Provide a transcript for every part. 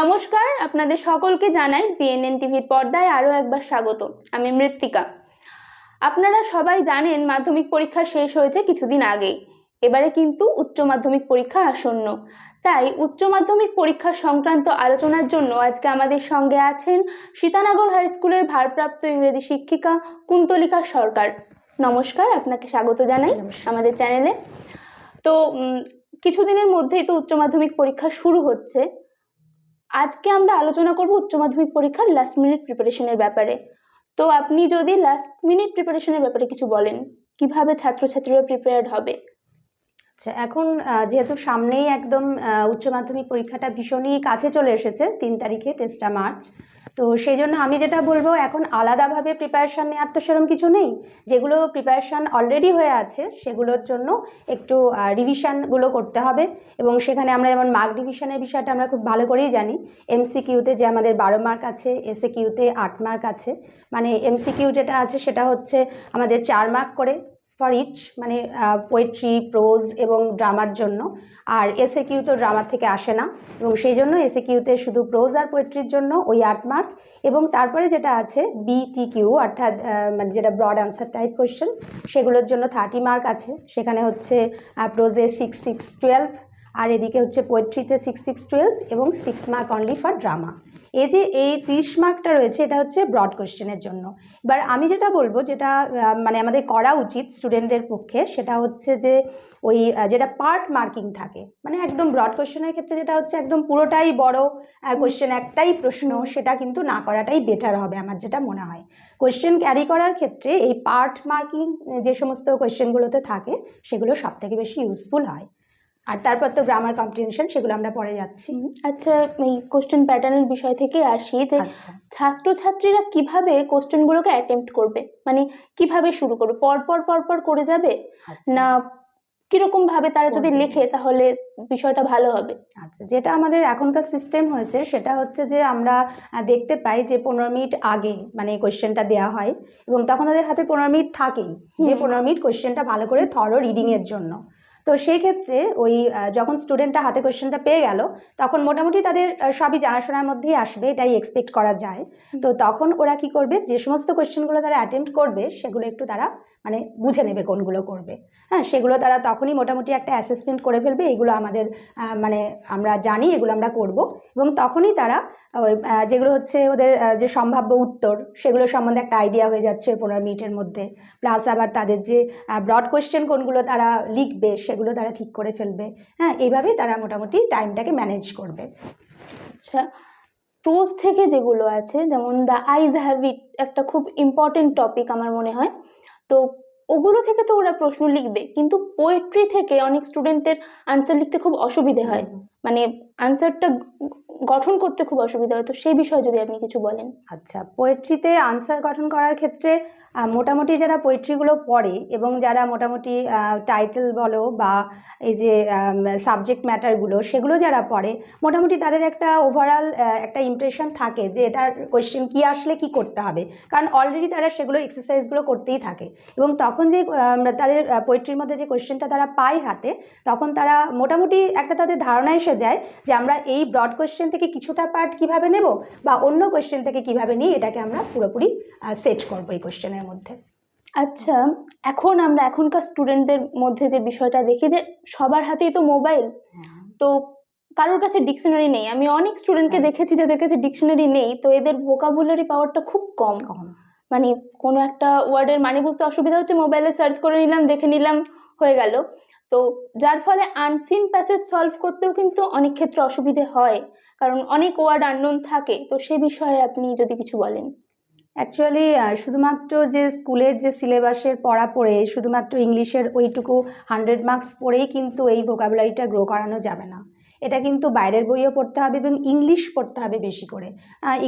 নমস্কার আপনাদের সকলকে জানাই বিএনএন টিভির পর্দায় আরও একবার স্বাগত। আমি মৃত্তিকা। আপনারা সবাই জানেন মাধ্যমিক পরীক্ষা শেষ হয়েছে কিছুদিন আগে। এবারে কিন্তু উচ্চ মাধ্যমিক পরীক্ষা আসন্ন। তাই উচ্চ মাধ্যমিক পরীক্ষা সংক্রান্ত আলোচনার জন্য আজকে আমাদের সঙ্গে আছেন সীতানগর হাই স্কুলের ভারপ্রাপ্ত ইংরেজি শিক্ষিকা কুন্তলিকা সরকার। নমস্কার আপনাকে স্বাগত জানাই আমাদের চ্যানেলে। তো কিছুদিনের মধ্যেই তো উচ্চ মাধ্যমিক পরীক্ষা শুরু হচ্ছে। আজকে আমরা আলোচনা করব উচ্চ মাধ্যমিক পরীক্ষার লাস্ট মিনিট প্রিপারেশনের ব্যাপারে। তো আপনি যদি লাস্ট মিনিট প্রিপারেশনের ব্যাপারে কিছু বলেন, কীভাবে ছাত্রছাত্রীরা প্রিপেয়ার্ড হবে? আচ্ছা এখন যেহেতু সামনেই একদম উচ্চ মাধ্যমিক পরীক্ষাটা ভীষণই কাছে চলে এসেছে, তিন তারিখে, তেসরা মার্চ তো সেই জন্য আমি যেটা বলব, এখন আলাদাভাবে প্রিপারেশান নেওয়ার তো সেরকম কিছু নেই। যেগুলো প্রিপারেশান অলরেডি হয়ে আছে, সেগুলোর জন্য একটু রিভিশনগুলো করতে হবে। এবং সেখানে আমরা যেমন মার্ক ডিভিশনের বিষয়টা আমরা খুব ভালো করেই জানি। এমসিকিউতে যে আমাদের বারো মার্ক আছে এসএ কিউতে আট মার্ক আছে। মানে এমসিকিউ যেটা আছে সেটা হচ্ছে আমাদের চার মার্ক করে। ফর ইচ মানে পোয়েট্রি প্রোজ এবং ড্রামার জন্য। আর এসএ কিউ তো ড্রামার থেকে আসে না। এবং সেই জন্য এসএ কিউতে শুধু প্রোজ আর পোয়েট্রির জন্য ওই আট মার্ক এবং তারপরে যেটা আছে বিটি কিউ অর্থাৎ মানে যেটা ব্রড আনসার টাইপ কোয়েশ্চেন সেগুলোর জন্য থার্টি মার্ক আছে। সেখানে হচ্ছে প্রোজে সিক্স সিক্স টুয়েলভ আর এদিকে হচ্ছে পোয়েট্রিতে সিক্স সিক্স টুয়েলভ এবং six mark only for drama এই যে এই ত্রিশ মার্কটা রয়েছে এটা হচ্ছে ব্রড কোয়েশ্চেনের জন্য। এবার আমি যেটা বলব যেটা মানে আমাদের করা উচিত স্টুডেন্টদের পক্ষে সেটা হচ্ছে যে ওই যেটা পার্ট মার্কিং থাকে মানে একদম ব্রড কোয়েশ্চেনের ক্ষেত্রে যেটা হচ্ছে একদম পুরোটাই বড় কোয়েশ্চেন একটাই প্রশ্ন সেটা কিন্তু না করাটাই বেটার হবে আমার যেটা মনে হয়। কোয়েশ্চেন ক্যারি করার ক্ষেত্রে এই পার্ট মার্কিং যে সমস্ত কোয়েশ্চেনগুলোতে থাকে সেগুলো সব থেকে বেশি ইউজফুল হয়। আর তারপর তো গ্রামার কম্প্রিহেনশন সেগুলো আমরা পরে যাচ্ছি। আচ্ছা এই কোশ্চেন প্যাটার্নের বিষয় থেকে আসি যে আচ্ছা। ছাত্রছাত্রীরা কীভাবে কোশ্চেনগুলোকে অ্যাটেম্প্ট করবে? মানে কীভাবে শুরু করবে? পরপর পরপর করে যাবে? আচ্ছা। না কীরকম ভাবে তারা যদি। লেখে তাহলে বিষয়টা ভালো হবে। আচ্ছা যেটা আমাদের এখনকার সিস্টেম হয়েছে সেটা হচ্ছে যে আমরা দেখতে পাই যে পনেরো মিনিট আগে মানে কোয়েশ্চেনটা দেওয়া হয় এবং তখন তাদের হাতে পনেরো মিনিট থাকেই। যে পনেরো মিনিট কোয়েশ্চেনটা ভালো করে থরো রিডিংয়ের জন্য। তো সেই ক্ষেত্রে ওই যখন স্টুডেন্টটা হাতে কোয়েশ্চেনটা পেয়ে গেল তখন মোটামুটি তাদের সবই জানাশোনার মধ্যেই আসবে এটাই এক্সপেক্ট করা যায়। তো তখন ওরা কি করবে যে সমস্ত কোয়েশ্চেনগুলো তারা অ্যাটেম্প্ট করবে সেগুলো একটু তারা মানে বুঝে নেবে কোনগুলো করবে। হ্যাঁ সেগুলো তারা তখনই মোটামুটি একটা অ্যাসেসমেন্ট করে ফেলবে, এগুলো আমাদের মানে আমরা জানি, এগুলো আমরা করব। এবং তখনই তারা ওই যেগুলো হচ্ছে ওদের যে সম্ভাব্য উত্তর, সেগুলো সম্বন্ধে একটা আইডিয়া হয়ে যাচ্ছে পনেরো মিনিটের মধ্যে। প্লাস আবার তাদের যে ব্রড কোয়েশ্চেন কোনগুলো তারা লিখবে, সেগুলো তারা ঠিক করে ফেলবে। হ্যাঁ এইভাবেই তারা মোটামুটি টাইমটাকে ম্যানেজ করবে। আচ্ছা প্রোজ থেকে যেগুলো আছে, যেমন দ্য আইজ হ্যাভিট একটা খুব ইম্পর্টেন্ট টপিক আমার মনে হয়। তো ওগুলো থেকে তো ওরা প্রশ্ন লিখবে। কিন্তু পোয়েট্রি থেকে অনেক স্টুডেন্টের আনসার লিখতে খুব অসুবিধে হয়। মানে আনসারটা গঠন করতে খুব অসুবিধা হয়। তো সেই বিষয়ে যদি আপনি কিছু বলেন। আচ্ছা পোয়েট্রিতে আনসার গঠন করার ক্ষেত্রে মোটামুটি যারা পোয়েট্রিগুলো পড়ে এবং যারা মোটামুটি টাইটেল বলো বা এই যে সাবজেক্ট ম্যাটারগুলো সেগুলো যারা পড়ে, মোটামুটি তাদের একটা ওভারঅল একটা ইমপ্রেশন থাকে যে এটার কোয়েশ্চেন কী আসলে কি করতে হবে। কারণ অলরেডি তারা সেগুলো এক্সারসাইজগুলো করতেই থাকে। এবং তখন যে তাদের পোয়েট্রির মধ্যে যে কোয়েশ্চেনটা তারা পায় হাতে, তখন তারা মোটামুটি একটা তাদের ধারণা এসে যায় যে আমরা এই ব্রড কোয়েশ্চেন থেকে কিছুটা পার্ট কীভাবে নেব বা অন্য কোয়েশ্চেন থেকে কীভাবে নিয়ে এটাকে আমরা পুরোপুরি সেট করব এই কোয়েশ্চেনের মধ্যে। আচ্ছা এখন আমরা এখনকার স্টুডেন্টদের মধ্যে যে বিষয়টা দেখি যে সবার হাতেই তো মোবাইল তো কারোর কাছে ডিকশনারি নেই। আমি অনেক স্টুডেন্টকে হ্যাঁ। দেখেছি যাদের কাছে ডিকশনারি নেই তো এদের ভোকাবুলারি পাওয়ারটা খুব কম। কখন মানে কোনো একটা ওয়ার্ডের মানে বুঝতে অসুবিধা হচ্ছে মোবাইলে সার্চ করে নিলাম দেখে নিলাম হয়ে গেল। তো যার ফলে আনসিন প্যাসেজ সলভ করতেও কিন্তু অনেক ক্ষেত্রে অসুবিধে হয়। কারণ অনেক ওয়ার্ড আননোন থাকে। তো সে বিষয়ে আপনি যদি কিছু বলেন। অ্যাকচুয়ালি শুধুমাত্র যে স্কুলের যে সিলেবাসের পড়া পড়ে, শুধুমাত্র ইংলিশের ওইটুকু হান্ড্রেড মার্কস পড়েই কিন্তু এই ভোকাবুলারিটা গ্রো করানো যাবে না। এটা কিন্তু বাইরের বইও পড়তে হবে এবং ইংলিশ পড়তে হবে বেশি করে।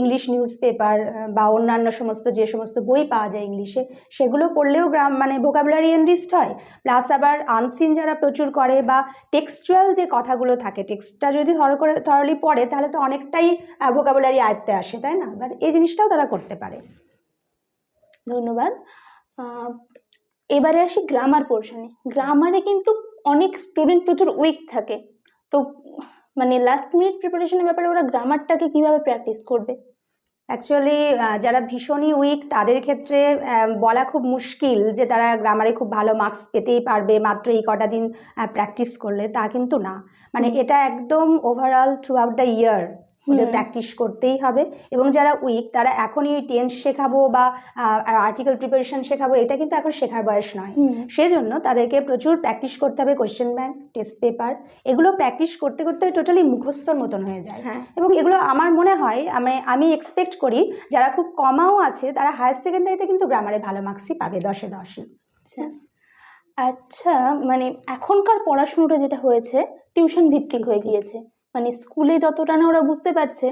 ইংলিশ নিউজ পেপার বা অন্যান্য সমস্ত যে সমস্ত বই পাওয়া যায় ইংলিশে, সেগুলো পড়লেও গ্রাম মানে ভোকাবুলারি এনরিস্ট হয়। প্লাস আবার আনসিন যারা প্রচুর করে বা টেক্সচুয়াল যে কথাগুলো থাকে টেক্সটটা যদি ধর করে থরলি পড়ে, তাহলে তো অনেকটাই ভোকাবুলারি আয়ত্তে আসে, তাই না? এবার এই জিনিসটাও তারা করতে পারে। ধন্যবাদ। এবারে আসি গ্রামার পোর্শনে গ্রামারে কিন্তু অনেক স্টুডেন্ট প্রচুর উইক থাকে। তো মানে লাস্ট মিনিট প্রিপারেশনের ব্যাপারে ওরা গ্রামারটাকে কীভাবে প্র্যাকটিস করবে? অ্যাকচুয়ালি যারা ভীষণই উইক তাদের ক্ষেত্রে বলা খুব মুশকিল যে তারা গ্রামারে খুব ভালো মার্কস পেতেই পারবে মাত্র এই কটা দিন প্র্যাকটিস করলে তা কিন্তু না। মানে এটা একদম overall throughout the year ওদের প্র্যাকটিস করতেই হবে। এবং যারা উইক তারা এখনই টেন্স শেখাবো বা আর্টিকেল প্রিপারেশন শেখাবো এটা কিন্তু এখন শেখার বয়স নয়। সেজন্য তাদেরকে প্রচুর প্র্যাকটিস করতে হবে কোয়েশ্চেন ব্যাংক টেস্ট পেপার এগুলো প্র্যাকটিস করতে করতে টোটালি মুখস্থর মতন হয়ে যায়। হ্যাঁ। এবং এগুলো আমার মনে হয় আমি আমি এক্সপেক্ট করি যারা খুব কমাও আছে তারা হায়ার সেকেন্ডারিতে কিন্তু গ্রামারে ভালো মার্কসই পাবে দশে দশে। আচ্ছা। আচ্ছা মানে এখনকার পড়াশুনোটা যেটা হয়েছে টিউশন ভিত্তিক হয়ে গিয়েছে। মানে স্কুলে যতটা না ওরা বুঝতে পারছে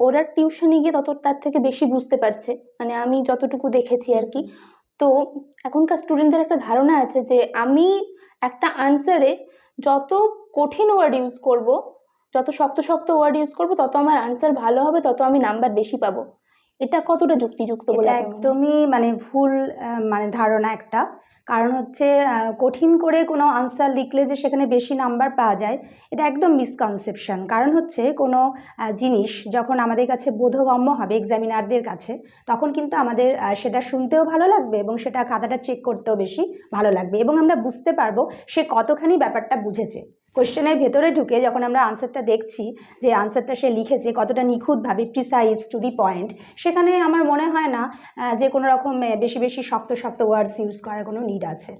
ওরা টিউশনে গিয়ে তত তার থেকে বেশি বুঝতে পারছে। মানে আমি যতটুকু দেখেছি আর কি। তো এখনকার স্টুডেন্টদের একটা ধারণা আছে যে আমি একটা আনসারে যত কঠিন ওয়ার্ড ইউজ করব যত শক্ত শক্ত ওয়ার্ড ইউজ করব তত আমার আনসার ভালো হবে তত আমি নাম্বার বেশি পাবো। এটা কতটা যুক্তিযুক্ত বলে? একদমই মানে ভুল মানে ধারণা একটা। কারণ হচ্ছে কঠিন করে কোনো আনসার লিখলে যে সেখানে বেশি নাম্বার পাওয়া যায়, এটা একদম মিসকনসেপশন কারণ হচ্ছে, কোনো জিনিস যখন আমাদের কাছে বোধগম্য হবে এক্সামিনারদের কাছে, তখন কিন্তু আমাদের সেটা শুনতেও ভালো লাগবে এবং সেটা খাতাটা চেক করতেও বেশি ভালো লাগবে এবং আমরা বুঝতে পারব সে কতখানি ব্যাপারটা বুঝেছে। কোয়েশ্চেনের ভেতরে ঢুকে যখন আমরা আনসারটা দেখছি, যে আনসারটা সে লিখেছে কতটা নিখুঁতভাবে প্রিসাইজ টু দি পয়েন্ট সেখানে আমার মনে হয় না যে কোনো রকম বেশি বেশি শক্ত শক্ত ওয়ার্ডস ইউজ করার কোনো নিড আছে।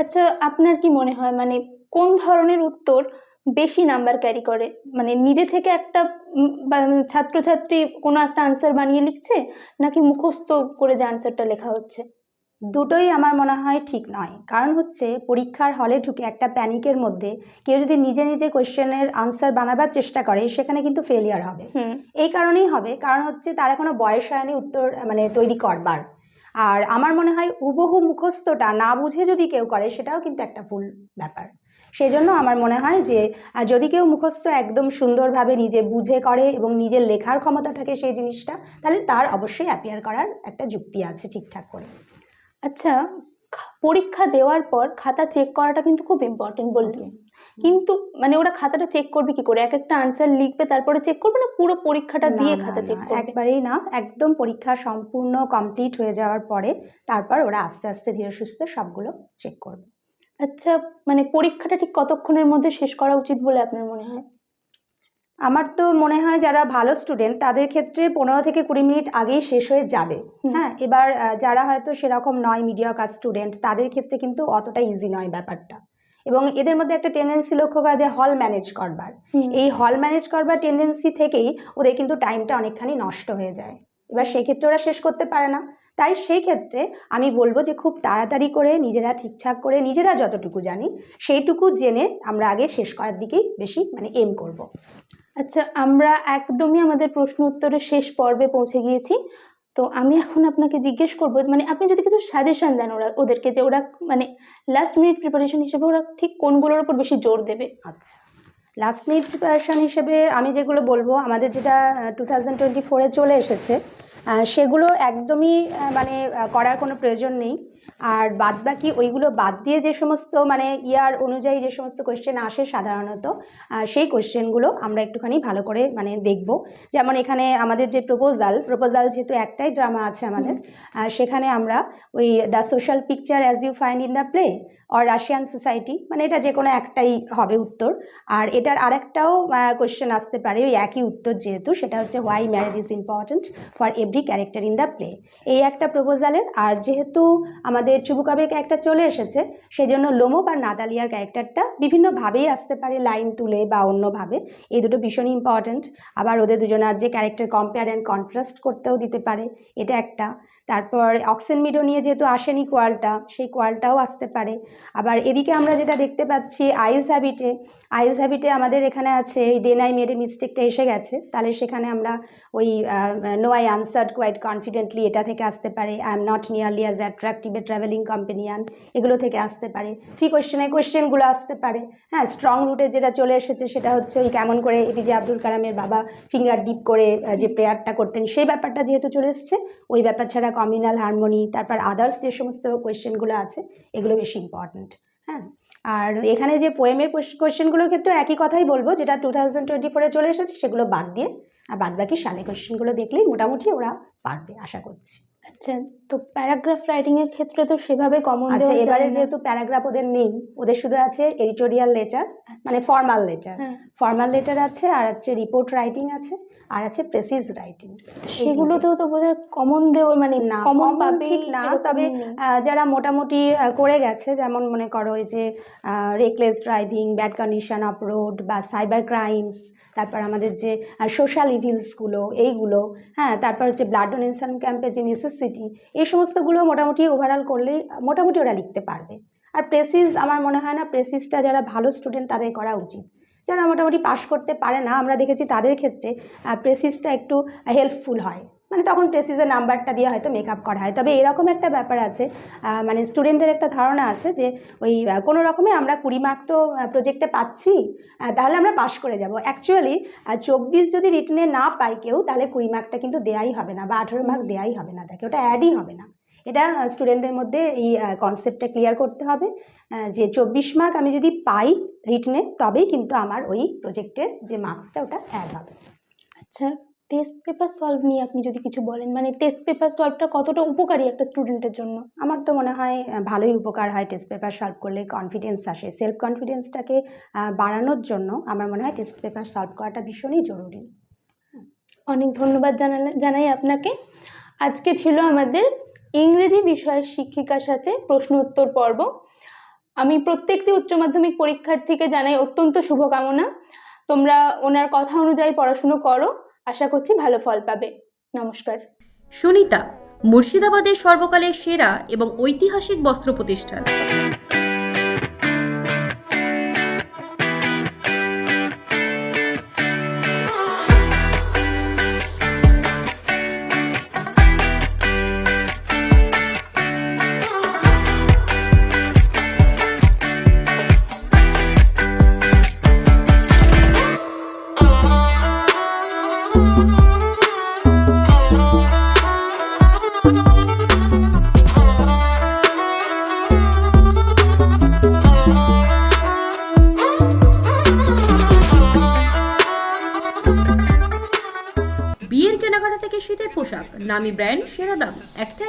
আচ্ছা আপনার কি মনে হয় মানে কোন ধরনের উত্তর বেশি নাম্বার ক্যারি করে? মানে নিজে থেকে একটা ছাত্রছাত্রী কোনো একটা আনসার বানিয়ে লিখছে, নাকি মুখস্থ করে যে আনসারটা লেখা হচ্ছে? দুটোই আমার মনে হয় ঠিক নয়। কারণ হচ্ছে পরীক্ষার হলে ঢুকে একটা প্যানিকের মধ্যে কেউ যদি নিজে নিজে কোয়েশ্চেনের আনসার বানাবার চেষ্টা করে সেখানে কিন্তু ফেলিয়ার হবে। এই কারণেই হবে কারণ হচ্ছে তারা কোনো বয়স হয়নি উত্তর মানে তৈরি করবার। আর আমার মনে হয় হুবহু মুখস্থটা না বুঝে যদি কেউ করে সেটাও কিন্তু একটা ভুল ব্যাপার। সেই জন্য আমার মনে হয় যে যদি কেউ মুখস্থ একদম সুন্দরভাবে নিজে বুঝে করে এবং নিজের লেখার ক্ষমতা থাকে সেই জিনিসটা তাহলে তার অবশ্যই অ্যাপিয়ার করার একটা যুক্তি আছে ঠিকঠাক করে। আচ্ছা পরীক্ষা দেওয়ার পর খাতা চেক করাটা কিন্তু খুব ইম্পর্টেন্ট বললেন। কিন্তু মানে ওরা খাতাটা চেক করবে কি করে? এক একটা আনসার লিখবে তারপরে চেক করবে না পুরো পরীক্ষাটা দিয়ে খাতা চেক করবে? একবারেই না। একদম পরীক্ষা সম্পূর্ণ কমপ্লিট হয়ে যাওয়ার পরে তারপর ওরা আস্তে আস্তে ধীরে সুস্থে সবগুলো চেক করবে। আচ্ছা মানে পরীক্ষাটা ঠিক কতক্ষণের মধ্যে শেষ করা উচিত বলে আপনার মনে হয়? আমার তো মনে হয় যারা ভালো স্টুডেন্ট তাদের ক্ষেত্রে পনেরো থেকে কুড়ি মিনিট আগেই শেষ হয়ে যাবে। হ্যাঁ এবার যারা হয়তো সেরকম নয় মিডিয়াকার স্টুডেন্ট তাদের ক্ষেত্রে কিন্তু অতটা ইজি নয় ব্যাপারটা। এবং এদের মধ্যে একটা টেন্ডেন্সি লক্ষ্য করা যায় হল ম্যানেজ করবার। এই হল ম্যানেজ করবার টেন্ডেন্সি থেকেই ওদের কিন্তু টাইমটা অনেকখানি নষ্ট হয়ে যায়। এবার সেক্ষেত্রে ওরা শেষ করতে পারে না। তাই সেই ক্ষেত্রে আমি বলব যে খুব তাড়াতাড়ি করে নিজেরা ঠিকঠাক করে নিজেরা যতটুকু জানি সেইটুকু জেনে আমরা আগে শেষ করার দিকেই বেশি মানে এম করব। আচ্ছা আমরা একদমই আমাদের প্রশ্ন উত্তরের শেষ পর্বে পৌঁছে গিয়েছি। তো আমি এখন আপনাকে জিজ্ঞেস করব মানে আপনি যদি কিছু সাজেশন দেন ওরা, ওদেরকে যে ওরা মানে লাস্ট মিনিট প্রিপারেশন হিসেবে ওরা ঠিক কোনগুলোর উপর বেশি জোর দেবে? আচ্ছা লাস্ট মিনিট প্রিপারেশন হিসেবে আমি যেগুলো বলব, আমাদের যেটা টু থাউজেন্ড টোয়েন্টি ফোরে চলে এসেছে সেগুলো একদমই মানে করার কোনো প্রয়োজন নেই। আর বাদ বাকি ওইগুলো বাদ দিয়ে যে সমস্ত মানে ইয়ার অনুযায়ী যে সমস্ত কোয়েশ্চেন আসে সাধারণত সেই কোয়েশ্চেনগুলো আমরা একটুখানি ভালো করে মানে দেখব। যেমন এখানে আমাদের যে প্রপোজাল প্রপোজাল যেহেতু একটাই ড্রামা আছে আমাদের সেখানে আমরা ওই the social picture as you find in the play or Russian society মানে এটা যে কোনো একটাই হবে উত্তর। আর এটার আরেকটাও কোয়েশ্চেন আসতে পারে ওই একই উত্তর যেহেতু সেটা হচ্ছে why marriage is important for every character in the play এই একটা প্রপোজালের আর যেহেতু আমাদের চুবুকাবের ক্যারেক্টার চলে এসেছে, সেজন্য লোমো বা নাদালিয়ার ক্যারেক্টারটা বিভিন্নভাবেই আসতে পারে লাইন তুলে বা অন্যভাবে। এই দুটো ভীষণই ইম্পর্ট্যান্ট আবার ওদের দুজনের যে ক্যারেক্টার কম্পেয়ার অ্যান্ড কন্ট্রাস্ট করতেও দিতে পারে, এটা একটা। তারপর অক্সেন মিডো নিয়ে যেহেতু আসেনি কোয়ালটা, সেই কোয়ালটাও আসতে পারে। আবার এদিকে আমরা যেটা দেখতে পাচ্ছি আইস হ্যাবিটে আইস হ্যাবিটে আমাদের এখানে আছে ওই দেন আই মেড মিস্টেকটা এসে গেছে। তাহলে সেখানে আমরা ওই no I answered quite confidently এটা থেকে আসতে পারে। I am not nearly as attractive a travelling companion এগুলো থেকে আসতে পারে। থ্রি কোয়েশ্চেনে কোয়েশ্চেনগুলো আসতে পারে। হ্যাঁ স্ট্রং রুটে যেটা চলে এসেছে সেটা হচ্ছে ওই কেমন করে এপিজে আব্দুল কালামের বাবা ফিঙ্গার ডিপ করে যে প্রেয়ারটা করতেন, সেই ব্যাপারটা যেহেতু চলে এসছে, ওই ব্যাপার ছাড়া কমিউনাল হারমোনি তারপর আদার্স যে সমস্ত কোয়েশ্চেনগুলো আছে, এগুলো বেশি ইম্পর্ট্যান্ট হ্যাঁ? আর এখানে যে পোয়েমের কোয়েশ্চেনগুলোর ক্ষেত্রে একই কথাই বলব, যেটা টু থাউজেন্ড টোয়েন্টি ফোরে চলে এসেছে, সেগুলো বাদ দিয়ে, আর বাদ বাকি সালে কোয়েশ্চেনগুলো দেখলেই মোটামুটি ওরা পারবে, আশা করছি। আচ্ছা তো প্যারাগ্রাফ রাইটিং এর ক্ষেত্রে তো সেভাবে কমন আচ্ছা এবারে যেহেতু প্যারাগ্রাফ ওদের নেই ওদের শুধু আছে এডিটোরিয়াল লেটার মানে ফর্মাল লেটার ফর্মাল লেটার আছে আর আছে রিপোর্ট রাইটিং আছে আর আছে প্রেসিস রাইটিং সেগুলোতেও তো বোধহয় কমন দেওয়া মানে না কমন পাবে না তবে যারা মোটামুটি করে গেছে যেমন মনে করো ওই যে reckless driving bad condition of road বা সাইবার ক্রাইমস তারপর আমাদের যে সোশ্যাল ইভিলসগুলো এইগুলো হ্যাঁ তারপর হচ্ছে ব্লাড ডোনেশন ক্যাম্পের যে নেসেসিটি এই সমস্তগুলো মোটামুটি ওভারঅল করলেই মোটামুটি ওরা লিখতে পারবে। আর প্রেসিস আমার মনে হয় না প্রেসিসটা যারা ভালো স্টুডেন্ট তাদের করা উচিত। যারা মোটামুটি পাশ করতে পারে না, আমরা দেখেছি তাদের ক্ষেত্রে প্রেসিসটা একটু হেল্পফুল হয়। মানে তখন প্রেসিসের নাম্বারটা দিয়ে হয়তো মেকআপ করা হয়। তবে এরকম একটা ব্যাপার আছে মানে স্টুডেন্টের একটা ধারণা আছে যে ওই কোনো রকমে আমরা কুড়ি মার্ক তো প্রজেক্টে পাচ্ছি তাহলে আমরা পাশ করে যাব। অ্যাকচুয়ালি চব্বিশ যদি রিটেনে না পাই কেউ তাহলে কুড়ি মার্কটা কিন্তু দেয়াই হবে না বা আঠেরো মার্ক দেয়াই হবে না তাকে। ওটা অ্যাডই হবে না। এটা স্টুডেন্টদের মধ্যে এই কনসেপ্টটা ক্লিয়ার করতে হবে যে চব্বিশ মার্ক আমি যদি পাই রিটনে তবেই কিন্তু আমার ওই প্রজেক্টের যে মার্কসটা ওটা অ্যাড হবে। আচ্ছা। টেস্ট পেপার সলভ নিয়ে আপনি যদি কিছু বলেন মানে টেস্ট পেপার সলভটা কতটা উপকারী একটা স্টুডেন্টের জন্য? আমার তো মনে হয় ভালোই উপকার হয় টেস্ট পেপার সলভ করলে কনফিডেন্স আসে। সেলফ কনফিডেন্সটাকে বাড়ানোর জন্য আমার মনে হয় টেস্ট পেপার সলভ করাটা ভীষণই জরুরি। অনেক ধন্যবাদ জানালে জানাই আপনাকে। আজকে ছিল আমাদের ইংরেজি বিষয়ের শিক্ষিকার সাথে প্রশ্ন উত্তর পর্ব। আমি প্রত্যেকটি উচ্চ মাধ্যমিক পরীক্ষার্থীকে জানাই অত্যন্ত শুভকামনা। তোমরা ওনার কথা অনুযায়ী পড়াশুনো করো। আশা করছি ভালো ফল পাবে। নমস্কার। সুনিতা মুর্শিদাবাদের সর্বকালের সেরা এবং ঐতিহাসিক বস্ত্র প্রতিষ্ঠান। নামি ব্র্যান্ড সেরা দাম সুনিতা